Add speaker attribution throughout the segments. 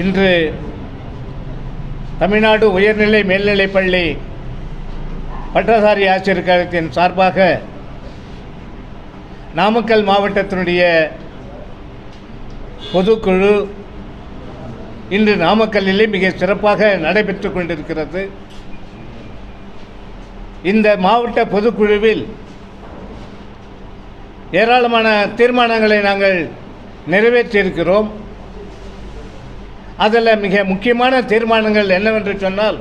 Speaker 1: இன்று தமிழ்நாடு உயர்நிலை மேல்நிலைப்பள்ளி பட்டதாரி ஆசிரியர் கழகத்தின் சார்பாக நாமக்கல் மாவட்டத்தினுடைய பொதுக்குழு இன்று நாமக்கல்லிலே மிக சிறப்பாக நடைபெற்று கொண்டிருக்கிறது. இந்த மாவட்ட பொதுக்குழுவில் ஏராளமான தீர்மானங்களை நாங்கள் நிறைவேற்றியிருக்கிறோம். அதில் மிக முக்கியமான தீர்மானங்கள் என்னவென்று சொன்னால்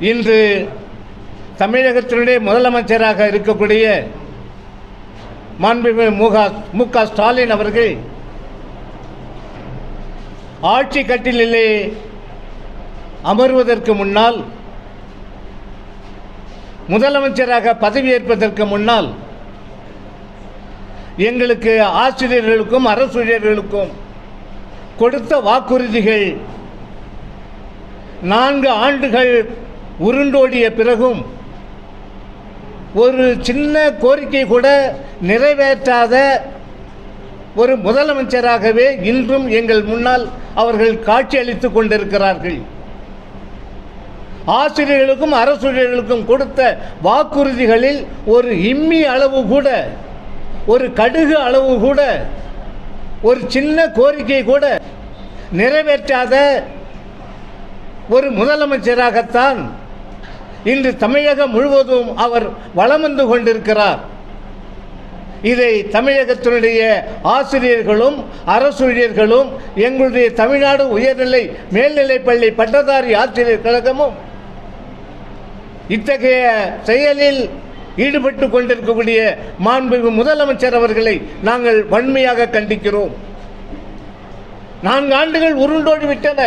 Speaker 1: இன்று தமிழகத்தினுடைய முதலமைச்சராக இருக்கக்கூடிய மாண்புமிகு முக மு க ஸ்டாலின் அவர்கள் ஆட்சி கட்டிலே அமர்வதற்கு முன்னால் முதலமைச்சராக பதவியேற்பதற்கு முன்னால் எங்களுக்கு ஆசிரியர்களுக்கும் அரசூழியர்களுக்கும் கொடுத்த வாக்குறுதிகள் நான்கு ஆண்டுகள் உருண்டோடிய பிறகும் ஒரு சின்ன கோரிக்கை கூட நிறைவேற்றாத ஒரு முதலமைச்சராகவே இன்றும் எங்கள் முன்னால் அவர்கள் காட்சியளித்துக் கொண்டிருக்கிறார்கள். ஆசிரியர்களுக்கும் அரசூழியர்களுக்கும் கொடுத்த வாக்குறுதிகளில் ஒரு இம்மி அளவு கூட ஒரு கடுகு அளவு கூட ஒரு சின்ன கோரிக்கை கூட நிறைவேற்றாத ஒரு முதலமைச்சராகத்தான் இன்று தமிழகம் முழுவதும் அவர் வளம் வந்து கொண்டிருக்கிறார். இதை தமிழகத்தினுடைய ஆசிரியர்களும் அரசூழியர்களும் எங்களுடைய தமிழ்நாடு உயர்நிலை மேல்நிலைப்பள்ளி பட்டதாரி ஆசிரியர் கழகமும் இத்தகைய செயலில் ஈடுபட்டு கொண்டிருக்கக்கூடிய மாண்புமிகு முதலமைச்சர் அவர்களை நாங்கள் வன்மையாக கண்டிக்கிறோம். நான்கு ஆண்டுகள் உருண்டோடி விட்டன.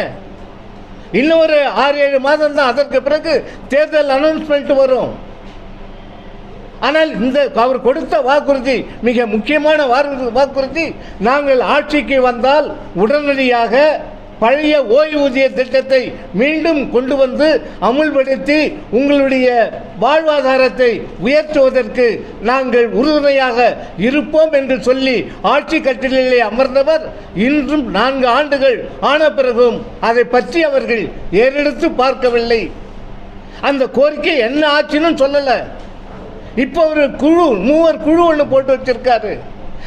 Speaker 1: இன்னும் ஒரு ஆறு ஏழு மாதம் தான் அதற்கு பிறகு தேர்தல் அனௌன்ஸ்மெண்ட் வரும். ஆனால் இந்த அவர் கொடுத்த வாக்குறுதி மிக முக்கியமான வாக்குறுதி நாங்கள் ஆட்சிக்கு வந்தால் உடனடியாக பழைய ஓய்வூதிய திட்டத்தை மீண்டும் கொண்டு வந்து அமுல்படுத்தி உங்களுடைய வாழ்வாதாரத்தை உயர்த்துவதற்கு நாங்கள் உறுதுணையாக இருப்போம் என்று சொல்லி ஆட்சி கட்டிலே அமர்ந்தவர் இன்றும் நான்கு ஆண்டுகள் ஆன பிறகும் அதை பற்றி அவர்கள் ஏறெடுத்து பார்க்கவில்லை. அந்த கோரிக்கை என்ன ஆச்சுன்னு சொல்லலை. இப்போ ஒரு குழு மூவர் குழு ஒன்று போட்டு வச்சிருக்காரு.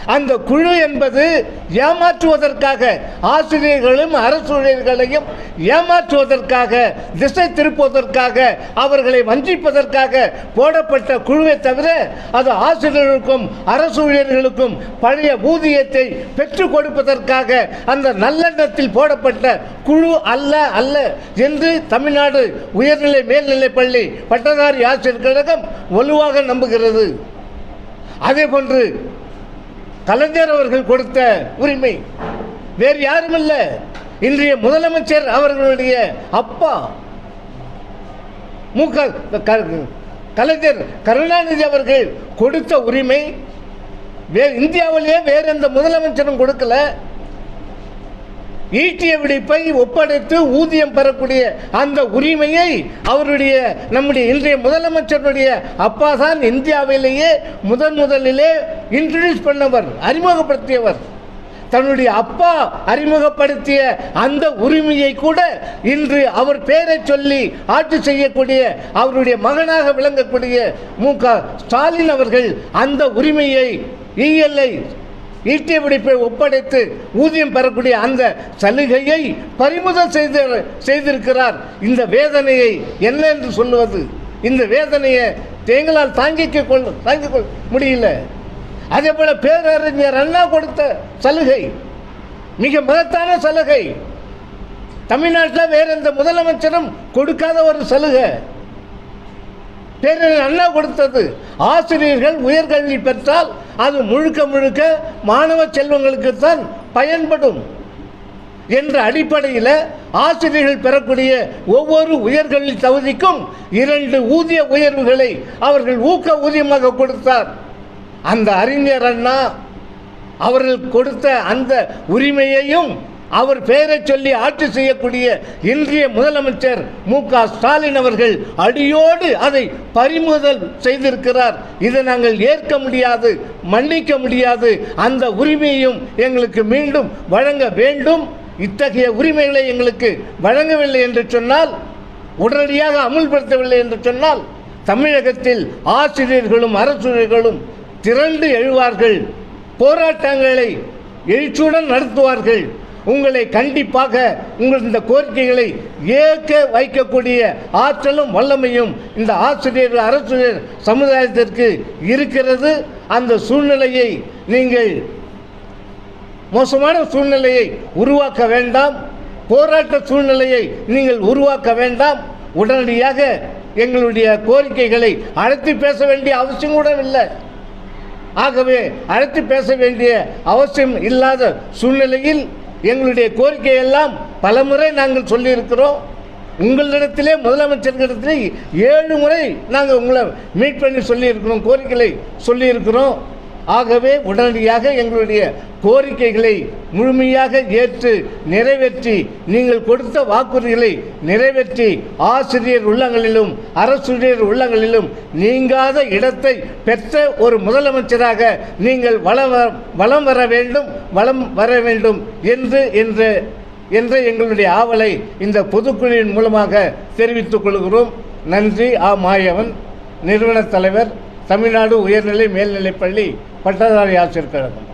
Speaker 1: அந்த குழு என்பது ஏமாற்றுவதற்காக ஆசிரியர்களும் அரசூழியர்களையும் ஏமாற்றுவதற்காக திசை திருப்புவதற்காக அவர்களை வஞ்சிப்பதற்காக போடப்பட்ட குழுவை தவிர அது ஆசிரியர்களுக்கும் அரசூழியர்களுக்கும் பழைய ஊதியத்தை பெற்றுக் கொடுப்பதற்காக அந்த நல்லெண்ணத்தில் போடப்பட்ட குழு அல்ல அல்ல என்று தமிழ்நாடு உயர்நிலை மேல்நிலைப்பள்ளி பட்டதாரி ஆசிரியர் கழகம் வலுவாக நம்புகிறது. அதே போன்று கலைஞர் அவர்கள் கொடுத்த உரிமை. வேறு யாரும் இல்ல இன்றைய முதலமைச்சர் அவர்களுடைய அப்பா. மு கலைஞர் கருணாநிதி அவர்கள் கொடுத்த உரிமை. வே இந்தியாவிலேயே வேறு எந்த முதலமைச்சரும் கொடுக்கல. ஈட்டிய விடிப்பை ஒப்படைத்து ஊதியம் பெறக்கூடிய அந்த உரிமையை அவருடைய நம்முடைய இன்றைய முதலமைச்சருடைய அப்பா தான் இந்தியாவிலேயே முதன் முதலிலே இன்ட்ரடியூஸ் பண்ணவர் அறிமுகப்படுத்தியவர். தன்னுடைய அப்பா அறிமுகப்படுத்திய அந்த உரிமையை கூட இன்று அவர் பெயரை சொல்லி ஆட்சி செய்யக்கூடிய அவருடைய மகனாக விளங்கக்கூடிய மு க ஸ்டாலின் அவர்கள் அந்த உரிமையை இஎல்ஐ ஈட்டிய பிடிப்பை ஒப்படைத்து ஊதியம் பெறக்கூடிய அந்த சலுகையை பறிமுதல் செய்து செய்திருக்கிறார். இந்த வேதனையை என்ன என்று சொல்லுவது? இந்த வேதனையை எங்களால் தாங்கிக்க கொள்ள தாங்கிக் கொள் முடியல. அதே போல பேரறிஞர் அண்ணா கொடுத்த சலுகை மிக மகத்தான சலுகை. தமிழ்நாட்டில் வேற எந்த முதலமைச்சரும் கொடுக்காத ஒரு சலுகை. பேரறிஞர் அண்ணா கொடுத்தது ஆசிரியர்கள் உயர்கல்வி பெற்றால் அது முழுக்க முழுக்க மாணவ செல்வங்களுக்குத்தான் பயன்படும் என்ற அடிப்படையில் ஆசிரியர்கள் பெறக்கூடிய ஒவ்வொரு உயர்கல்வி தகுதிக்கும் இரண்டு ஊதிய உயர்வுகளை அவர்கள் ஊக்க ஊதியமாக கொடுத்தார். அந்த அறிஞர் அண்ணா அவர்கள் கொடுத்த அந்த உரிமையையும் அவர் பெயரை சொல்லி ஆட்சி செய்யக்கூடிய இன்றைய முதலமைச்சர் மு க ஸ்டாலின் அவர்கள் அடியோடு அதை பறிமுதல் செய்திருக்கிறார். இதை நாங்கள் ஏற்க முடியாது மன்னிக்க முடியாது. அந்த உரிமையும் எங்களுக்கு மீண்டும் வழங்க வேண்டும். இத்தகைய உரிமைகளை எங்களுக்கு வழங்கவில்லை என்று சொன்னால் உடனடியாக அமுல்படுத்தவில்லை என்று சொன்னால் தமிழகத்தில் ஆசிரியர்களும் அரசுகளும் திரண்டு எழுவார்கள். போராட்டங்களை எழுச்சியுடன் நடத்துவார்கள். உங்களை கண்டிப்பாக உங்கள் இந்த கோரிக்கைகளை ஏற்க வைக்கக்கூடிய ஆற்றலும் வல்லமையும் இந்த ஆசிரியர் அரசியல் சமுதாயத்திற்கு இருக்கிறது. அந்த சூழ்நிலையை நீங்கள் மோசமான சூழ்நிலையை உருவாக்க வேண்டாம். போராட்ட சூழ்நிலையை நீங்கள் உருவாக்க வேண்டாம். உடனடியாக எங்களுடைய கோரிக்கைகளை அழைத்து பேச வேண்டிய அவசியம் கூட இல்லை. ஆகவே அழைத்து பேச வேண்டிய அவசியம் இல்லாத சூழ்நிலையில் எங்களுடைய கோரிக்கையெல்லாம் பலமுறை நாங்கள் சொல்லியிருக்கிறோம். உங்களிடத்திலே முதலமைச்சர்களிடத்திலே ஏழு முறை நாங்கள் உங்களை மீட் பண்ணி சொல்லியிருக்கிறோம் கோரிக்கைகளை சொல்லியிருக்கிறோம். ஆகவே உடனடியாக எங்களுடைய கோரிக்கைகளை முழுமையாக ஏற்று நிறைவேற்றி நீங்கள் கொடுத்த வாக்குறுதிகளை நிறைவேற்றி ஆசிரியர் உள்ளங்களிலும் அரசுரியர் உள்ளங்களிலும் நீங்காத இடத்தை பெற்ற ஒரு முதலமைச்சராக நீங்கள் வளம் வ- வலம் வர வேண்டும் வளம் வர வேண்டும் என்று என்று என்ற எங்களுடைய ஆவலை இந்த பொதுக்குழுவின் மூலமாக தெரிவித்துக் கொள்கிறோம். நன்றி. ஆ. மாயவன் நிறுவனத் தலைவர் தமிழ்நாடு உயர்நிலை மேல்நிலைப்பள்ளி பட்டதாரி ஆசிரியர் கழகம்.